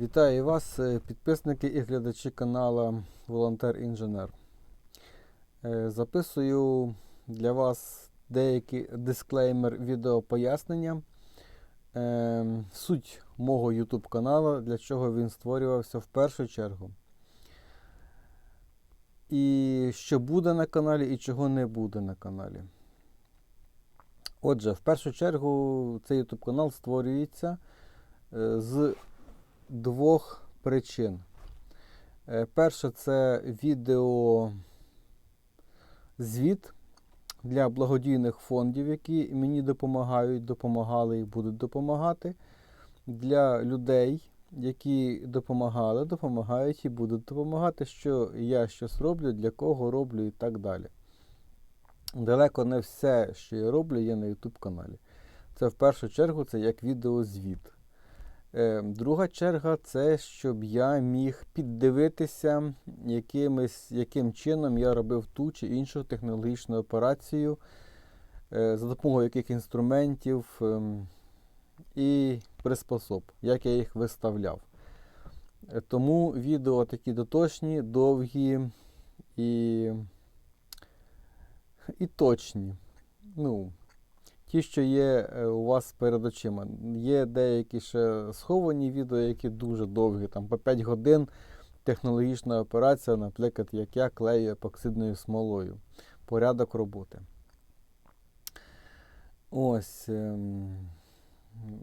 Вітаю вас, е, підписники і глядачі каналу Волонтер-Інженер. Е, Записую для вас деякі дисклеймер відеопояснення. Е, Суть мого YouTube каналу, для чого він створювався в першу чергу. І що буде на каналі, і чого не буде на каналі. Отже, в першу чергу цей YouTube канал створюється з двох причин. Е, Перше, це відео звіт для благодійних фондів, які мені допомагають, допомагали і будуть допомагати. Для людей, які допомагали, допомагають і будуть допомагати, що я щось роблю, для кого роблю і так далі. Далеко не все, що я роблю, є на YouTube каналі. Це в першу чергу це як відеозвіт. Е, Друга черга це щоб я міг піддивитися, якимось, яким чином я робив ту чи іншу технологічну операцію, е, за допомогою яких інструментів ем, і приспособ, як я їх виставляв. Тому відео такі доточні, довгі і, і точні. Ну, ті, що є е, у вас перед очима. Є деякі ще сховані відео, які дуже довгі, там по 5 годин технологічна операція, наприклад, як я клею епоксидною смолою. Порядок роботи. Ось. ем,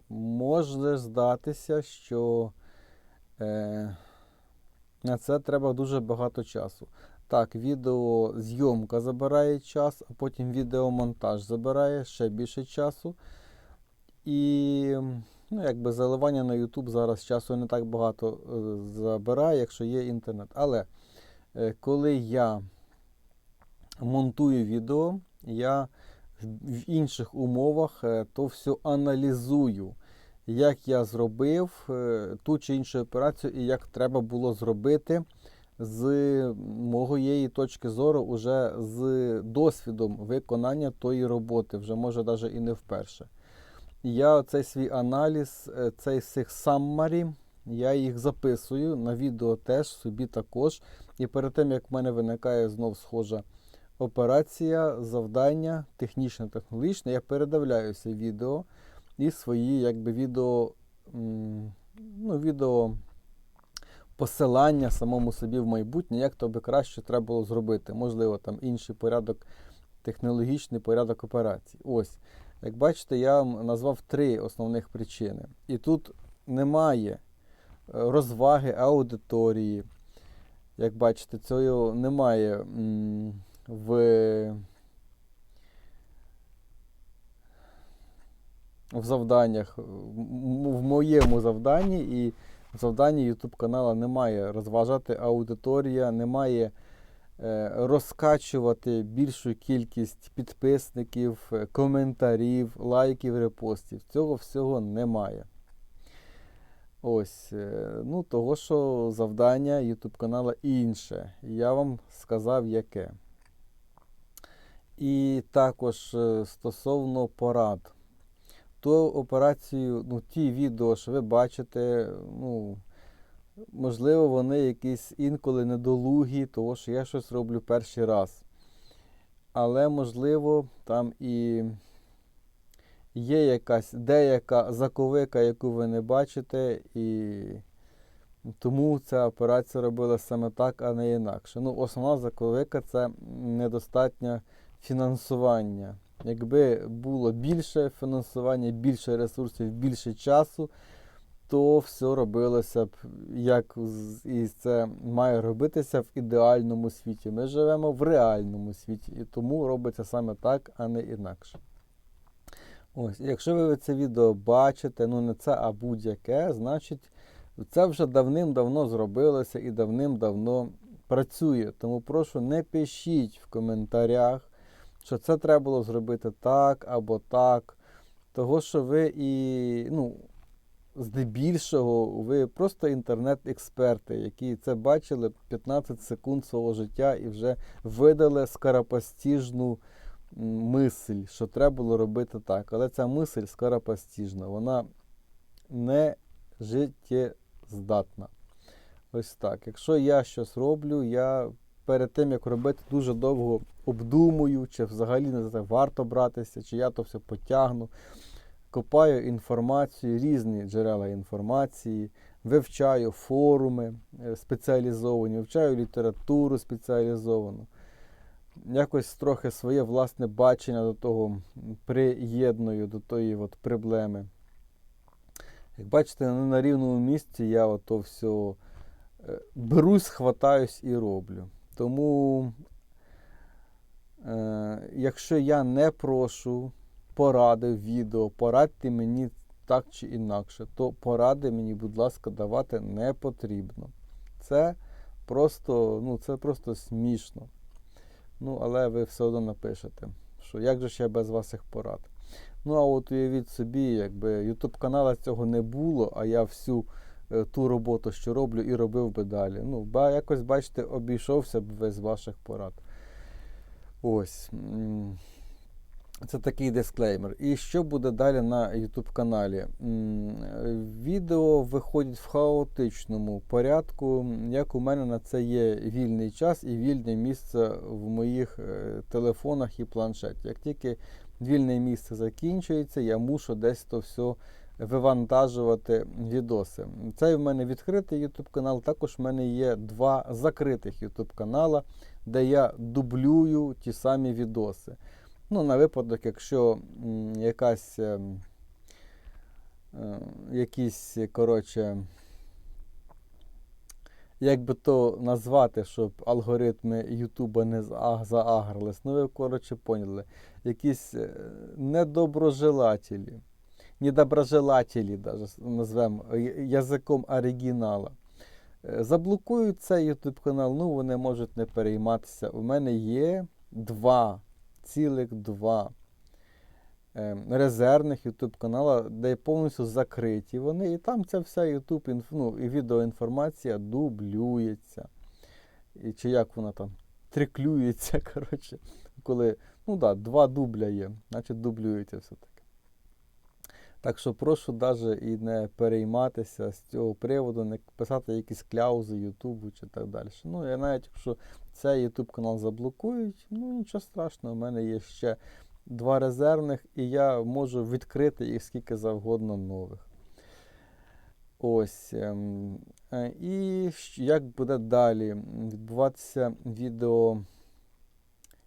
Може здатися, що е, на це треба дуже багато часу. Так, відеозйомка забирає час, а потім відеомонтаж забирає ще більше часу. І ну, якби заливання на YouTube зараз часу не так багато е, забирає, якщо є інтернет. Але е, коли я монтую відео, я в інших умовах е, то все аналізую, як я зробив ту чи іншу операцію і як треба було зробити з моєї точки зору, уже з досвідом виконання тої роботи, вже може навіть і не вперше. Я цей свій аналіз, е, цей всіх саммарі, я їх записую на відео теж, собі також. І перед тим, як в мене виникає знов схожа операція, завдання, технічне, технологічне, я передивляюся відео і свої якби відео, ну, відео посилання самому собі в майбутнє, як то би краще треба було зробити. Можливо, там інший порядок, технологічний порядок операцій. Ось, як бачите, я вам назвав три основних причини. І тут немає е, розваги аудиторії. Як бачите, цього немає в, в завданнях, в моєму завданні і завданні YouTube каналу немає розважати аудиторія, немає е, розкачувати більшу кількість підписників, е, коментарів, лайків, репостів. Цього всього немає. Ось, е, ну того, що завдання YouTube каналу інше. Я вам сказав, яке. І також стосовно порад. Ту операцію, ну, ті відео, що ви бачите, ну, можливо, вони якісь інколи недолугі, тому що я щось роблю перший раз. Але, можливо, там і є якась деяка заковика, яку ви не бачите, і тому ця операція робила саме так, а не інакше. Ну, основна заковика це недостатнє фінансування. Якби було більше фінансування, більше ресурсів, більше часу, то все робилося б, як і це має робитися в ідеальному світі. Ми живемо в реальному світі, і тому робиться саме так, а не інакше. Ось, якщо ви це відео бачите, ну не це, а будь-яке, значить це вже давним-давно зробилося і давним-давно працює. Тому прошу не пишіть в коментарях, що це треба було зробити так або так. Того, що ви і, ну, здебільшого, ви просто інтернет-експерти, які це бачили 15 секунд свого життя і вже видали скоропостіжну мисль, що треба було робити так. Але ця мисль скоропостіжна, вона не здатна. Ось так. Якщо я щось роблю, я перед тим як робити, дуже довго обдумую, чи взагалі не знаю, варто братися, чи я то все потягну. Копаю інформацію, різні джерела інформації, вивчаю форуми е, спеціалізовані, вивчаю літературу спеціалізовану. Якось трохи своє власне бачення до того приєдную до тої от проблеми. Як бачите, на рівному місці я ото все берусь, хватаюсь і роблю. Тому, е, якщо я не прошу поради в відео, порадьте мені так чи інакше, то поради мені, будь ласка, давати не потрібно. Це просто, ну, це просто смішно. Ну, але ви все одно напишете, що як же ж я без ваших порад. Ну, а от уявіть собі, якби YouTube канала цього не було, а я всю ту роботу, що роблю, і робив би далі. Ну, ба, якось, бачите, обійшовся б без ваших порад. Ось. Це такий дисклеймер. І що буде далі на YouTube каналі? Відео виходять в хаотичному порядку. Як у мене на це є вільний час і вільне місце в моїх е, телефонах і планшеті. Як тільки вільне місце закінчується, я мушу десь то все вивантажувати відоси. Цей в мене відкритий YouTube канал. Також в мене є два закритих YouTube канала, де я дублюю ті самі відоси. Ну, на випадок, якщо якась ем, е, якісь, коротше, як би то назвати, щоб алгоритми Ютуба не заа- заагрились. Ну, ви, коротше, поняли. Якісь е, недоброжелателі, недоброжелателі, даже назвемо я- язиком оригінала. Е, Заблокують цей YouTube канал, ну вони можуть не перейматися. У мене є два, цілих два е, резервних YouTube канала, де повністю закриті вони, і там ця вся YouTube ну, і відеоінформація дублюється. І, чи як вона там триклюється, коротше, коли, ну да, два дубля є, значить дублюється все-таки. Так що прошу навіть і не перейматися з цього приводу, не писати якісь кляузи Ютубу чи так далі. Ну, я навіть якщо цей YouTube канал заблокують, ну нічого страшного, у мене є ще два резервних, і я можу відкрити їх скільки завгодно нових. Ось. ем, е, І як буде далі відбуватися відео.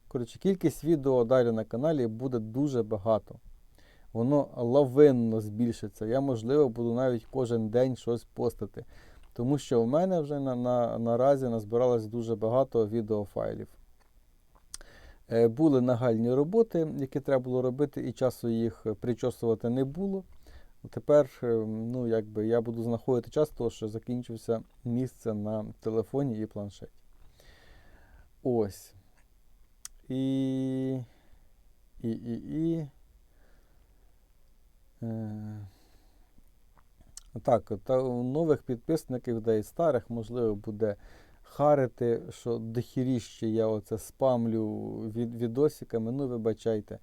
Коротше, кількість відео далі на каналі буде дуже багато. Воно лавинно збільшиться. Я, можливо, буду навіть кожен день щось постити. Тому що в мене вже на, на, наразі назбиралось дуже багато відеофайлів. Е, Були нагальні роботи, які треба було робити, і часу їх причосувати не було. Тепер е, ну, якби, я буду знаходити час, тому що закінчився місце на телефоні і планшеті. Ось. І. І. І. і. Е, Так, та у нових підписників, да і старих, можливо, буде харити, що дохіріще я оце спамлю від, відосиками. Ну, вибачайте.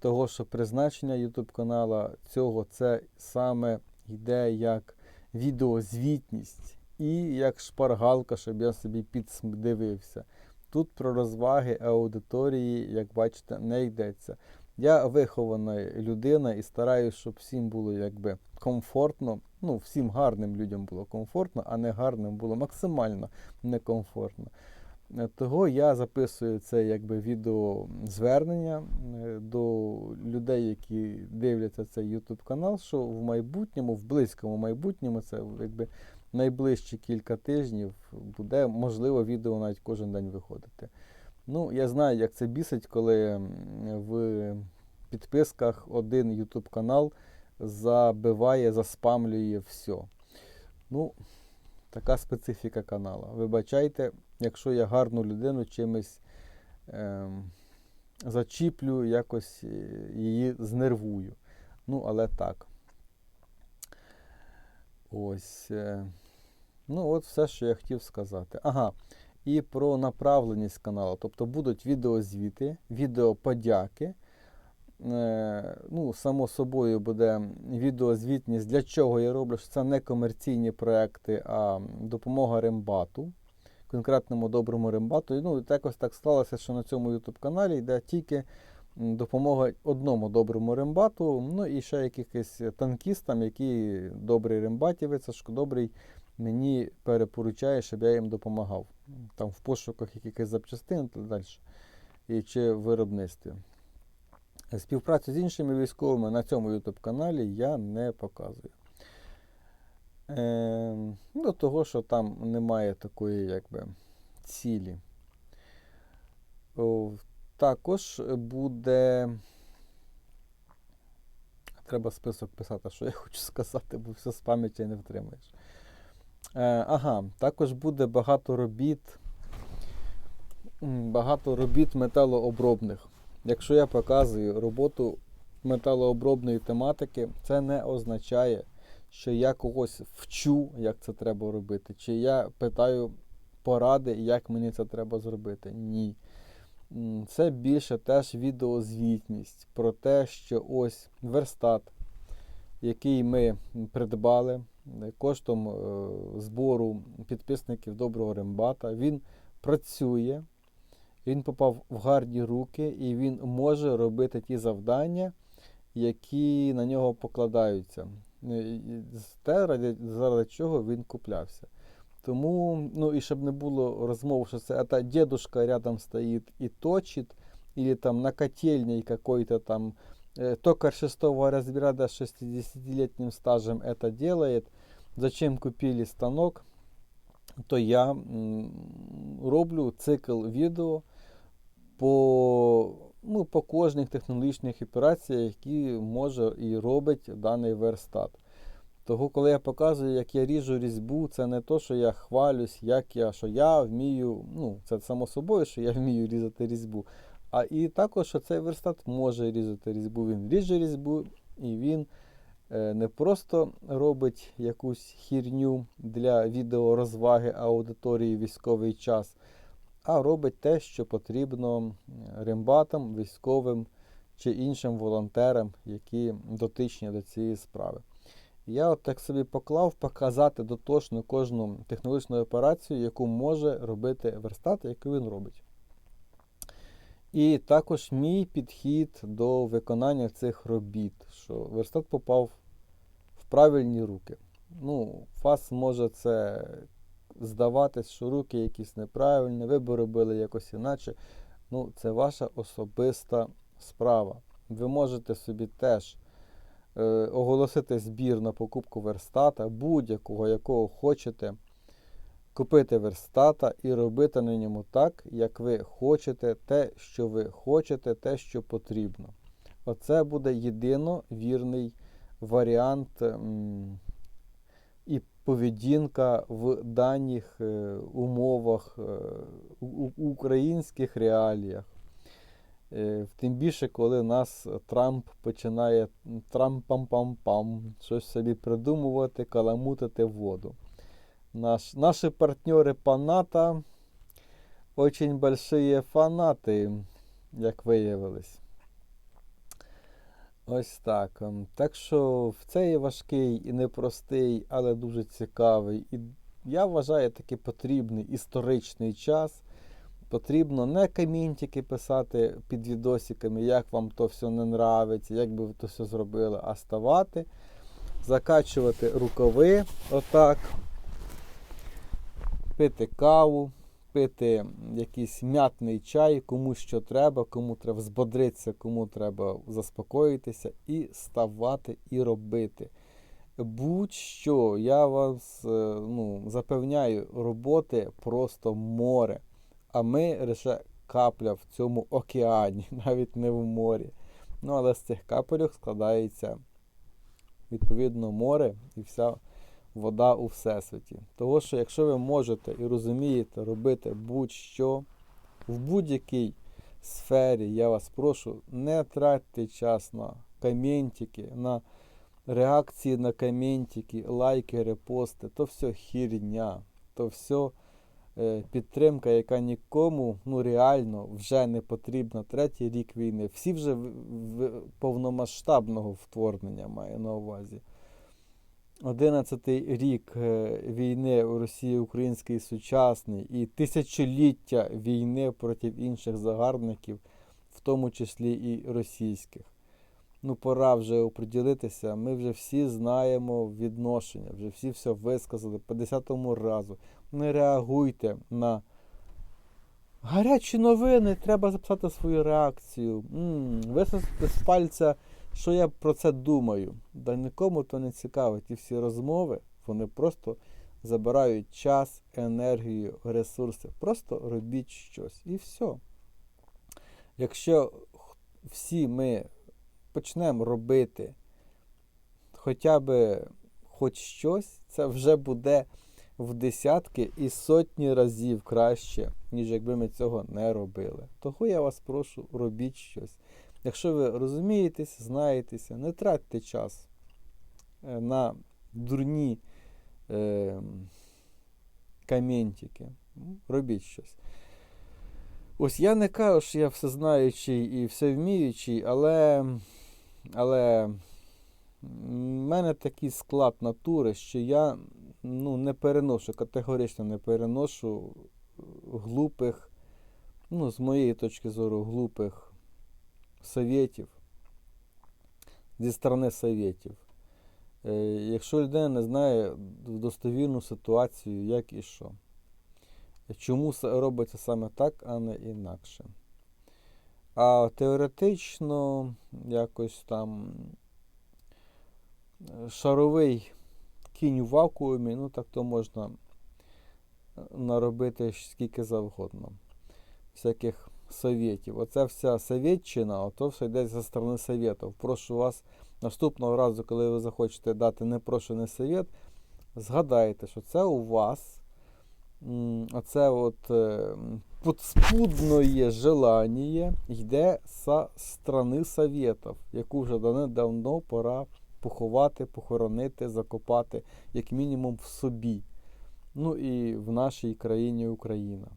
Того, що призначення YouTube канала цього це саме йде як відеозвітність і як шпаргалка, щоб я собі піддивився. Тут про розваги аудиторії, як бачите, не йдеться. Я вихована людина і стараюся, щоб всім було якби комфортно. Ну, всім гарним людям було комфортно, а не гарним було максимально некомфортно. Е, Того я записую це якби відеозвернення е, до людей, які дивляться цей YouTube канал, що в майбутньому, в близькому майбутньому, це якби найближчі кілька тижнів буде можливо відео навіть кожен день виходити. Ну, я знаю, як це бісить, коли в підписках один YouTube канал забиває, заспамлює все. Ну, така специфіка канала. Вибачайте, якщо я гарну людину чимось ем, зачіплю, якось е, її знервую. Ну, але так. Ось. е, Ну, от все, що я хотів сказати. Ага. І про направленість каналу. Тобто будуть відеозвіти, відеоподяки. е, ну, само собою буде відеозвітність, для чого я роблю, що це не комерційні проекти, а допомога рембату, конкретному доброму рембату. Ну, якось так сталося, що на цьому YouTube каналі йде тільки допомога одному доброму рембату, ну і ще якихось танкістам, які добрий рембатівець, добрий мені перепоручає, щоб я їм допомагав. Там в пошуках якихось запчастин і далі. І чи в виробництві. Співпрацю з іншими військовими на цьому YouTube каналі я не показую. Е, до того, що там немає такої якби, цілі. Також буде. Треба список писати, що я хочу сказати, бо все з пам'яті не втримаєш. Е, ага, також буде багато робіт. Багато робіт металообробних. Якщо я показую роботу металообробної тематики, це не означає, що я когось вчу, як це треба робити, чи я питаю поради, як мені це треба зробити. Ні. Це більше теж відеозвітність про те, що ось верстат, який ми придбали коштом е, збору підписників доброго рембата, він працює, він попав в гарні руки і він може робити ті завдання, які на нього покладаються. Е, і з- Те, ради, заради чого він куплявся. Тому, ну і щоб не було розмов, що це это дедушка рядом стоит и точит, или там на котельной какой-то там э, токарь шестого разбира да, с 60-летним стажем это делает. Зачем купили станок? То я роблю цикл відео по, ну, по кожних технологічних операціях, які може і робить даний верстат. Того, коли я показую, як я ріжу різьбу, це не то, що я хвалюсь, як я, що я вмію, ну, це само собою, що я вмію різати різьбу. А і також, що цей верстат може різати різьбу. Він ріже різьбу і він не просто робить якусь хірню для відеорозваги аудиторії військовий час, а робить те, що потрібно рембатам, військовим чи іншим волонтерам, які дотичні до цієї справи. Я от так собі поклав показати дотошно кожну технологічну операцію, яку може робити верстат, яку він робить. І також мій підхід до виконання цих робіт, що верстат попав в правильні руки. Ну, вас може це здаватись, що руки якісь неправильні, ви б робили якось іначе. Ну, це ваша особиста справа. Ви можете собі теж е, оголосити збір на покупку верстата, будь-якого, якого хочете, купити верстата і робити на ньому так, як ви хочете, те, що ви хочете, те, що потрібно. Оце буде єдино вірний варіант і поведінка в даних е, умовах, е, у, у українських реаліях. Е, Тим більше, коли нас Трамп починає трам-пам-пам-пам, щось собі придумувати, каламутити воду. Наш, наші партнери по НАТО очень большие фанати, як виявилось. Ось так. Так що в цей важкий і непростий, але дуже цікавий. І я вважаю такий потрібний історичний час. Потрібно не коментики писати під відосиками, як вам то все не нравиться, як би ви то все зробили, а ставати, закачувати рукави отак, пити каву, пити якийсь м'ятний чай, кому що треба, кому треба збодритися, кому треба заспокоїтися, і ставати і робити. Будь-що, я вас е, ну, запевняю, роботи просто море. А ми лише капля в цьому океані, навіть не в морі. Ну, але з цих капелюх складається відповідно море і вся вода у всесвіті. Того, що якщо ви можете і розумієте робити будь-що в будь-якій сфері, я вас прошу, не тратьте час на коментики, на реакції на коментики, лайки, репости, то все хірня, то все підтримка, яка нікому ну, реально вже не потрібна. Третій рік війни. Всі вже в, повномасштабного вторгнення має на увазі. Одинадцятий рік е, війни у Росії український сучасний і тисячоліття війни проти інших загарбників, в тому числі і російських. Ну, пора вже оприділитися. Ми вже всі знаємо відношення, вже всі все висказали по десятому разу. Не реагуйте на гарячі новини, треба записати свою реакцію. Висосати з пальця, що я про це думаю. Да нікому то не цікавить. І всі розмови, вони просто забирають час, енергію, ресурси. Просто робіть щось. І все. Якщо всі ми почнемо робити хоча б хоч щось, це вже буде в десятки і сотні разів краще, ніж якби ми цього не робили. Того я вас прошу, робіть щось. Якщо ви розумієтесь, знаєтеся, не тратьте час е, на дурні е, коментики. М, Робіть щось. Ось я не кажу, що я всезнаючий і всевміючий, але, але в мене такий склад натури, що я ну, не переношу, категорично не переношу глупих, ну, з моєї точки зору, глупих совєтів зі сторони совєтів. Е, Якщо людина не знає достовірну ситуацію, як і що. Чому робиться саме так, а не інакше. А теоретично якось там е, шаровий кінь у вакуумі, ну так то можна е, наробити скільки завгодно. Всяких совєтів. Оця вся совєтчина, ото все йде зі сторони совєтів. Прошу вас наступного разу, коли ви захочете дати непрошений совєт, згадайте, що це у вас оце от е, подспудное желання йде з сторони совєтів, яку вже давно пора поховати, похоронити, закопати, як мінімум в собі. Ну і в нашій країні Україна.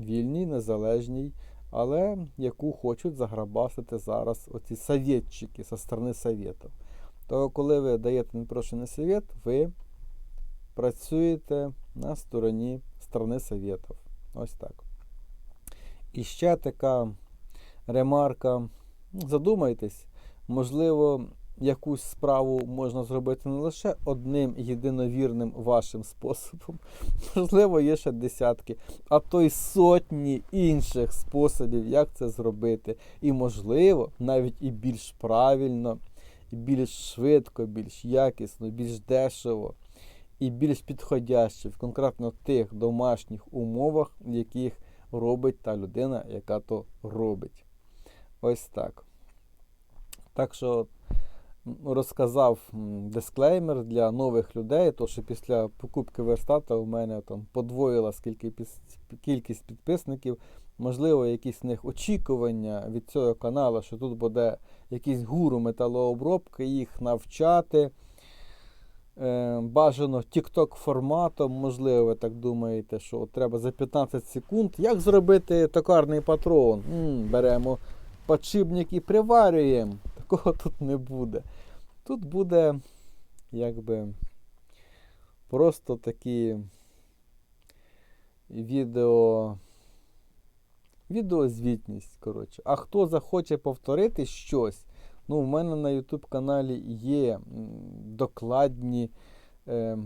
Вільній, незалежній, але яку хочуть заграбасити зараз оці совєтчики зі сторони совєтів. То коли ви даєте непрошений совєт, ви працюєте на стороні сторони совєтів. Ось так. І ще така ремарка. Задумайтесь, можливо, якусь справу можна зробити не лише одним єдиновірним вашим способом, можливо, є ще десятки, а то й сотні інших способів, як це зробити. І, можливо, навіть і більш правильно, і більш швидко, більш якісно, більш дешево і більш підходяще в конкретно тих домашніх умовах, в яких робить та людина, яка то робить. Ось так. Так що розказав дисклеймер для нових людей, то що після покупки верстата у мене там подвоїла кількість підписників. Можливо, якісь в них очікування від цього каналу, що тут буде якийсь гуру металообробки, їх навчати. Е, бажано TikTok форматом, можливо, ви так думаєте, що треба за 15 секунд. Як зробити токарний патрон? М, беремо подшипник і приварюємо. Такого тут не буде. Тут буде якби просто такі відео. Відеозвітність, коротше. А хто захоче повторити щось, ну, в мене на YouTube каналі є докладні, е,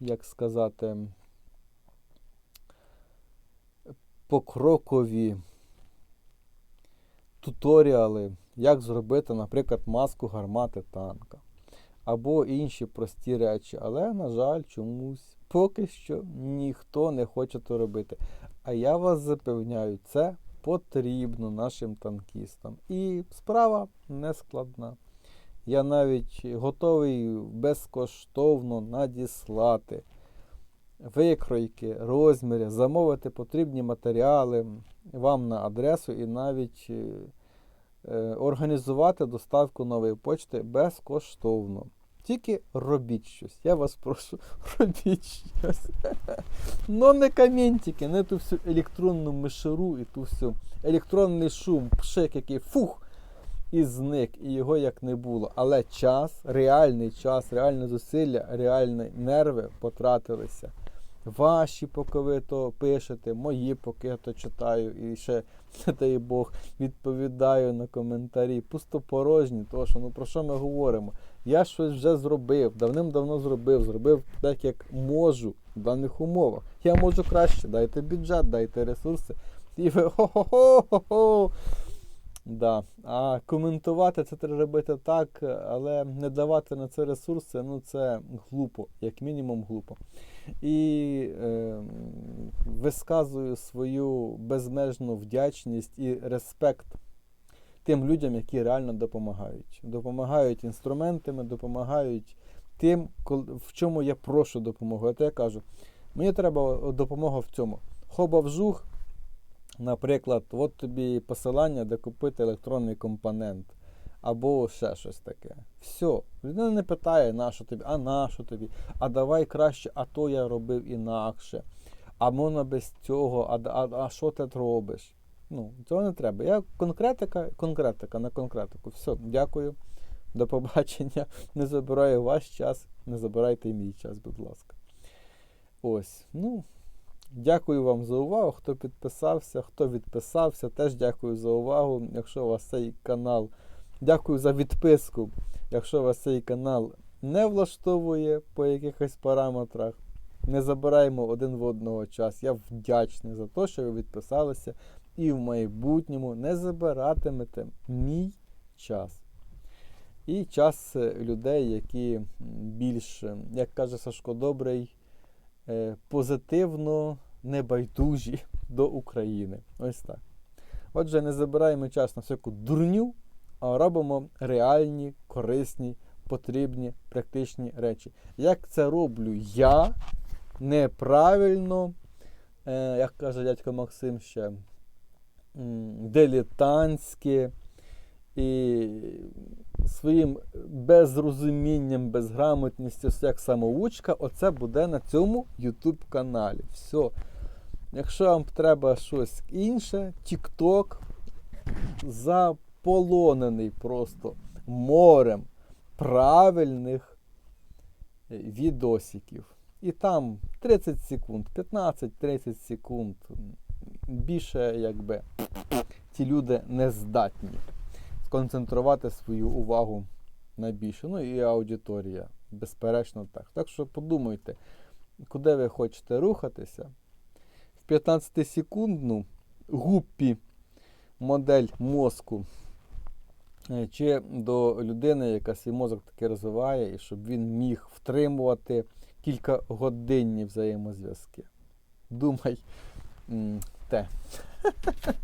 як сказати, покрокові туторіали, як зробити, наприклад, маску гармати танка. Або інші прості речі. Але, на жаль, чомусь поки що ніхто не хоче то робити. А я вас запевняю, це потрібно нашим танкістам. І справа не складна. Я навіть готовий безкоштовно надіслати викройки, розміри, замовити потрібні матеріали вам на адресу і навіть е, організувати доставку нової почти безкоштовно. Тільки робіть щось. Я вас прошу, робіть щось. Но не коментики, не ту всю електронну мишуру і ту всю електронний шум, пшик, який фух, і зник, і його як не було. Але час, реальний час, реальне зусилля, реальні нерви потратилися. Ваші, поки ви то пишете, мої, поки я то читаю, і ще, дай Бог, відповідаю на коментарі. Пустопорожні, тому що ну про що ми говоримо? Я щось вже зробив, давним-давно зробив, зробив так, як можу в даних умовах. Я можу краще, дайте бюджет, дайте ресурси. І ви хо-хо-хо-хо-хо. Да. А коментувати це треба робити так, але не давати на це ресурси, ну це глупо, як мінімум глупо. І е, висказую свою безмежну вдячність і респект тим людям, які реально допомагають. Допомагають інструментами, допомагають тим, в чому я прошу допомогу. От я кажу, мені треба допомога в цьому. Хоба вжух, наприклад, от тобі посилання, де купити електронний компонент. Або ще щось таке. Все. Людина не питає, на що тобі, а на що тобі, а давай краще, а то я робив інакше. А можна без цього, а, а, а що ти робиш? Ну, цього не треба. Я конкретика, конкретика на конкретику. Все, дякую. До побачення. Не забираю ваш час, не забирайте мій час, будь ласка. Ось. Ну, дякую вам за увагу. Хто підписався, хто відписався, теж дякую за увагу. Якщо у вас цей канал. Дякую за відписку. Якщо вас цей канал не влаштовує по якихось параметрах, не забираємо один в одного час. Я вдячний за те, що ви відписалися і в майбутньому не забиратимете мій час. І час е, людей, які більш, е, як каже Сашко Добрий, е, позитивно небайдужі до України. Ось так. Отже, не забираємо час на всяку дурню, а робимо реальні, корисні, потрібні, практичні речі. Як це роблю я неправильно, е, як каже дядько Максим ще, м, дилетантськи і своїм безрозумінням, безграмотністю, як самоучка, оце буде на цьому YouTube каналі. Все. Якщо вам треба щось інше, TikTok заполонений просто морем правильних е, відосиків. І там 30 секунд, 15-30 секунд. Більше якби ті люди не здатні сконцентрувати свою увагу на більше. Ну і аудиторія, безперечно так. Так що подумайте, куди ви хочете рухатися. В 15-секундну гуппі модель мозку. Е, Чи до людини, яка свій мозок таки розвиває, і щоб він міг втримувати кількагодинні взаємозв'язки. Думай те.